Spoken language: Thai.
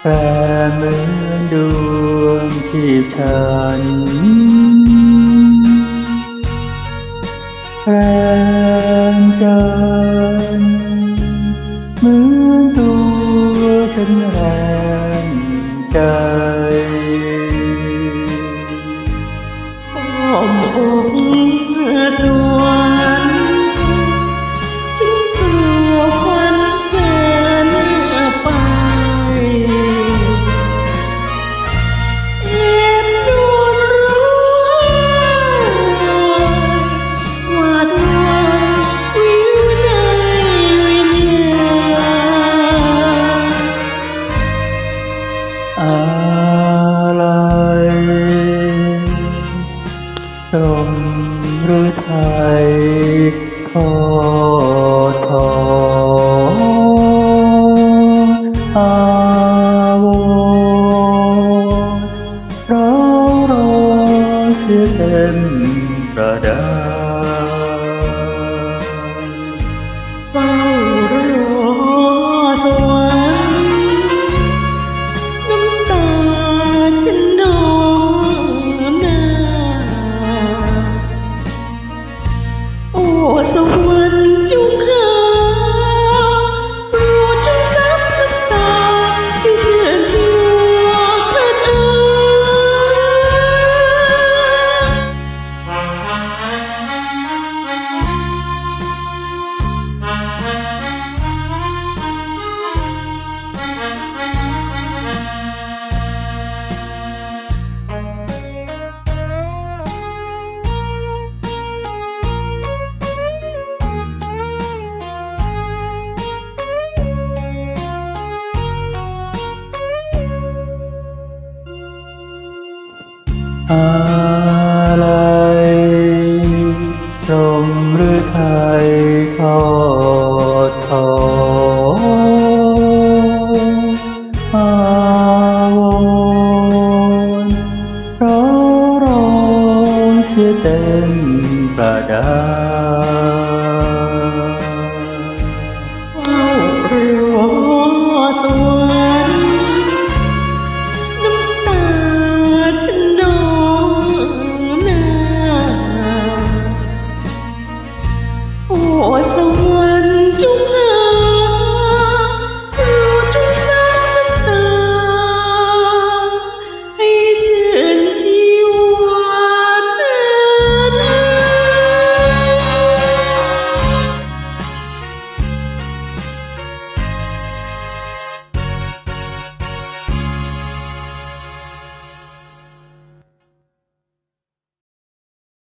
แปรเหมือนดวงชีพฉันแรงจันเหมือนตัวฉันแรงจัน ตรงหรือไทยทอทออาวรเรารอเสียเต็มประดาเโอ้ส อะไรชมหรือไทยทอดทออาวรเรารองเสียเต็มประดา